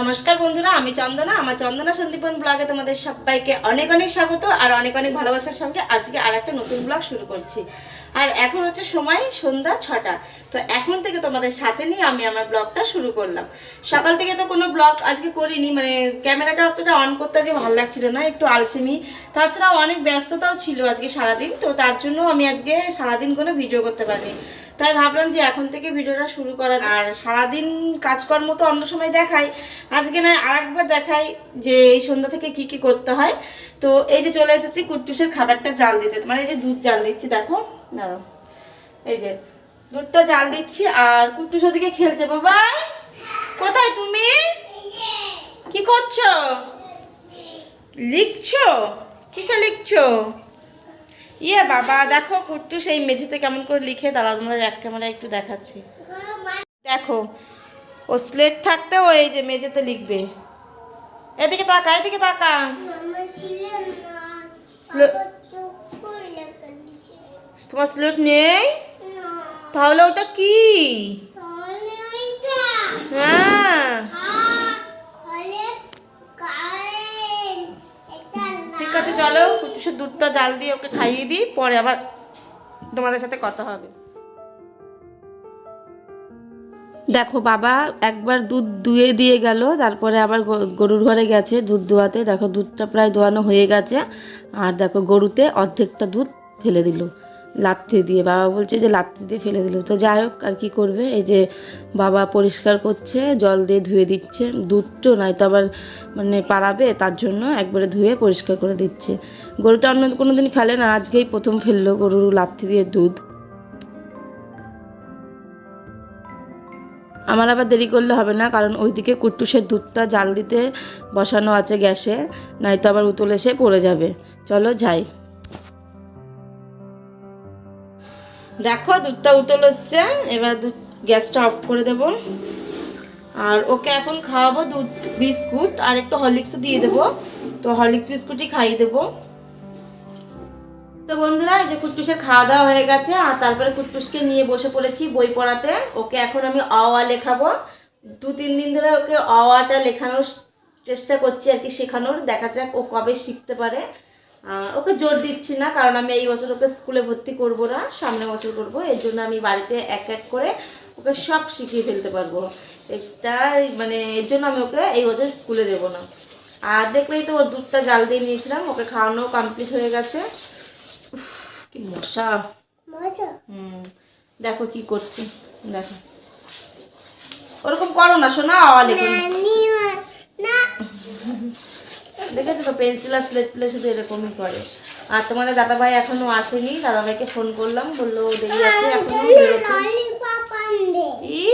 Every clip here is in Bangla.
নমস্কার বন্ধুরা, আমি চন্দনা। আমার চন্দনা সন্দীপন ব্লগে তোমাদের সবাইকে অনেক অনেক স্বাগত আর অনেক অনেক ভালোবাসার সঙ্গে আজকে আর একটা নতুন ব্লগ শুরু করছি। আর এখন হচ্ছে সময় সন্ধ্যা ছটা। তো এখন থেকে তোমাদের সাথে নিয়ে আমি আমার ব্লগটা শুরু করলাম। সকাল থেকে তো কোনো ব্লগ আজকে করিনি মানে ক্যামেরাটা অতটা অন করতে আজকে ভালো লাগছিল না, একটু আলসেমি। তাছাড়াও অনেক ব্যস্ততাও ছিল আজকে সারাদিন, তো তার জন্য আমি আজকে সারাদিন কোনো ভিডিও করতে পারিনি। তাই ভাবলাম যে এখন থেকে ভিডিওটা শুরু করা যায়। আর সারাদিন কাজকর্ম তো অন্য সময় দেখাই, আজকে নয় আরেকবার দেখাই যে এই সন্ধ্যা থেকে কি কি করতে হয়। তো এই যে চলে এসেছি কুট্টুসের খাবারটা জাল দিতে। মানে এই যে দুধ জাল দিচ্ছি, দেখো। দাঁড়াও। এই যে দুধটা জাল দিচ্ছি আর কুট্টুস ওদিকে খেলছে। বাবা, কোথায় তুমি? কি করছ? লিখছো? কিসে লিখছো? ইয়ে বাবা, দেখো কুট্টু সেই মেঝেতে কেমন করে লিখে দাঁড়া তোমাদের এক ক্যামেরা একটু দেখাচ্ছি। দেখো, ও স্লেট থাকতে ও এই যে মেঝেতে লিখবে। এদিকে তাকা এদিকে তাকা। তোমার স্লেট নেই? তাহলে ওটা কি? হ্যাঁ। ঠিক আছে, চলো। কুটুসের দুধটা জাল দিয়ে ওকে খাইয়ে দিই, পরে আবার তোমাদের সাথে কথা হবে। দেখো বাবা একবার দুধ দুয়ে দিয়ে গেল, তারপরে আবার গরুর ঘরে গেছে দুধ দোয়াতে দেখো দুধটা প্রায় দোয়ানো হয়ে গেছে। আর দেখো গরুতে অর্ধেকটা দুধ ফেলে দিল, লাত্তি দিয়ে। বাবা বলছে যে লাত্তি দিয়ে ফেলে দিল। তো যাই হোক, আর কি করবে? এই যে বাবা পরিষ্কার করছে, জল দিয়ে ধুয়ে দিচ্ছে। দুধটো নয়তো আবার মানে পাড়াবে, তার জন্য একবারে ধুয়ে পরিষ্কার করে দিচ্ছে। গরুটা অন্য কোনো দিনই ফেলে না, আজকেই প্রথম ফেলল গরুর লাত্তি দিয়ে দুধ। আমার আবার দেরি করলে হবে না, কারণ ওইদিকে কুট্টুসের দুধটা জাল দিতে বসানো আছে গ্যাসে, নয়তো আবার উতল এসে পড়ে যাবে। চলো যাই। দেখো, দুধটা উতল এসছে, এবার দুধ গ্যাসটা অফ করে দেব। আর ওকে এখন খাওয়াবো দুধ, বিস্কুট, আর একটু হরলিক্স দিয়ে দেবো। তো হরলিক্স বিস্কুটই খাইয়ে দেবো। তো বন্ধুরা, এই যে কুট্টুসের খাওয়া দাওয়া হয়ে গেছে, আর তারপরে কুট্টুসকে নিয়ে বসে পড়েছি বই পড়াতে। ওকে এখন আমি অ আ লেখাবো। দু, তিন দিন ধরে ওকে অ আটা লেখানোর চেষ্টা করছি আর কি শেখানোর। দেখা যাক ও কবে শিখতে পারে। ওকে জোর দিচ্ছি না, কারণ আমি এই বছর ওকে স্কুলে ভর্তি করব না, সামনের বছর করব। এর জন্য আমি বাড়িতে এক এক করে ওকে সব শিখিয়ে ফেলতে পারব। এটা মানে এর জন্য আমি ওকে এই বছর স্কুলে দেবো না। আর দেখলেই তো ওর দুধটা জাল দিয়ে নিয়েছিলাম, ওকে খাওয়ানো কমপ্লিট হয়ে গেছে। কি মশা? হুম দেখো কি করছে দেখো। ওরকম করো না শোনা দেখেছ তো পেন্সিল আর স্লেট প্লে শুধু এরকমই করে। আর তোমাদের দাদাভাই এখনও আসেনি দাদাভাইকে ফোন করলাম বলল দেরি আছে এখনও বেরোতে। ই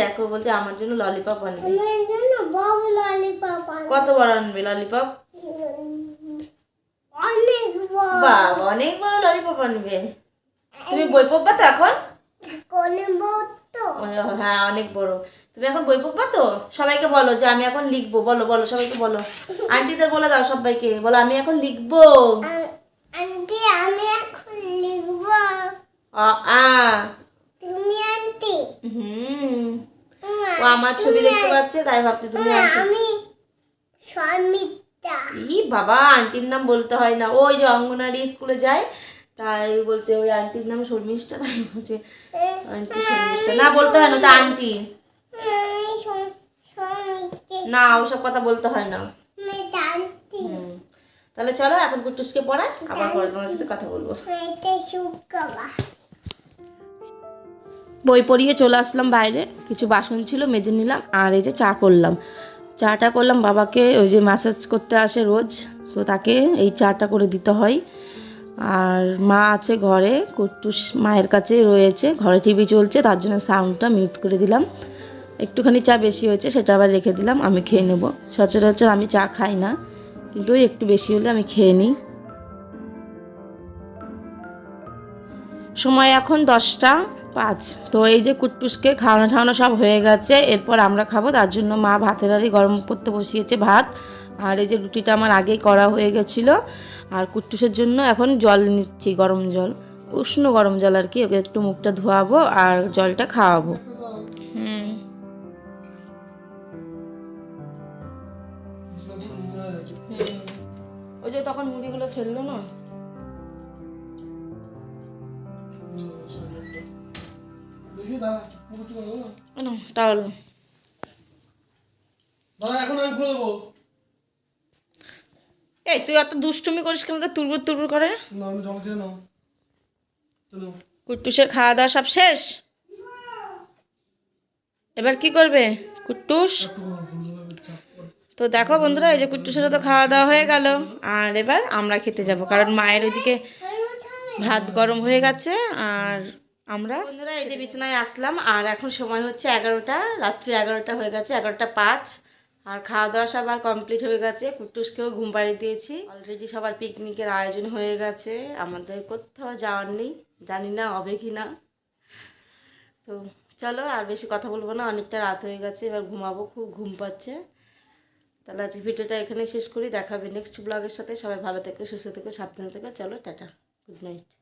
দেখো বলছে আমার জন্য ললিপপ আনবে। কত বড় আনবে। ললিপপ বাবা অনেক বড় ললিপপ আনবে। তুমি বই পড়বা তো এখন? হ্যাঁ অনেক বড়। তুমি এখন বই পড়বা তো? সবাইকে বলো যে আমি এখন লিখব। বলো বলো সবাইকে বলো। আন্টিদের বলে দাও সবাইকে। বলো আমি এখন লিখব? আন্টি আমি এখন লিখব। অ আ। তুমি আন্টি। হুম। ও আমার ছবি দেখতে পাচ্ছে তাই ভাবছে তুমি আন্টি। আমি সমিতা ই বাবা, আন্টির নাম বলতে হয় না। ওই যে অঙ্গনারী স্কুলে যায়, তাই বলছে ওই আন্টির নাম শর্মিষ্ঠা, তাই বলছে আন্টি শর্মিষ্ঠা। না, বলতে হয় না তো আন্টি। না, ওসব কথা বলতে হয় না। তাহলে চলো, এখন কুটুসকে পড়াই, আবার পরে তোমার সাথে কথা বলব। বই পড়িয়ে চলে আসলাম বাইরে, কিছু বাসন ছিল, মেজে নিলাম, আর এই যে চা করলাম। চাটা করলাম, বাবাকে ওই যে ম্যাসাজ করতে আসে রোজ, তো তাকে এই চাটা করে দিতে হয়। আর মা আছে ঘরে, কুট্টুস মায়ের কাছে রয়েছে, ঘরে টিভি চলছে, তার জন্য সাউন্ডটা মিউট করে দিলাম। একটুখানি চা বেশি হয়েছে, সেটা আবার রেখে দিলাম, আমি খেয়ে নেব। সচরাচর আমি চা খাই না, কিন্তু একটু বেশি হলে আমি খেয়ে নিই। সময় এখন দশটা পাঁচ। তো এই যে কুট্টুসকে খাওয়ানো ঠাওয়ানো সব হয়ে গেছে এরপর আমরা খাব। তার জন্য মা ভাতের আড়ি গরম করতে বসিয়েছে ভাত। আর এই যে রুটিটা আমার আগেই করা হয়ে গেছিল। আর কুটটুসের জন্য এখন জল নিচ্ছি গরম জল। উষ্ণ গরম জল আর কি ওকে একটু মুখটা ধোয়াবো আর জলটা খাওয়াবো। ওই যে তখন মুড়িগুলো ফেলল না? টাওয়াল দেবো। এই তুই এত দুষ্টুমি করিস কেন তুরবুর তুরবুর করে। কুট্টুসের খাওয়া দাওয়া সব শেষ? এবার কি করবে? কুট্টুস? তো দেখো বন্ধুরা এই যে কুট্টুসের তো খাওয়া দাওয়া হয়ে গেল। আর এবার আমরা খেতে যাব কারণ মায়ের ওইদিকে ভাত গরম হয়ে গেছে আর আমরা বন্ধুরা, এই যে বিছানায় আসলাম, আর এখন সময় হচ্ছে এগারোটা, রাত্রি এগারোটা হয়ে গেছে, এগারোটা পাঁচ, আর খাওয়া দাওয়া সব আর কমপ্লিট হয়ে গেছে। কুট্টুসকেও ঘুম পাড়িয়ে দিয়েছি। অলরেডি সবার পিকনিকের আয়োজন হয়ে গেছে। আমাদের কোথাও যাওয়ার নেই, জানি না হবে কি না। তো চলো, আর বেশি কথা বলব না, অনেকটা রাত হয়ে গেছে, এবার ঘুমাবো, খুব ঘুম পাচ্ছে। তাহলে আজকে ভিডিওটা এখানে শেষ করি দেখাবে নেক্সট ব্লগের সাথে। সবাই ভালো থেকে, সুস্থ থেকো, সাবধানে থেকো। চলো, টাটা গুড নাইট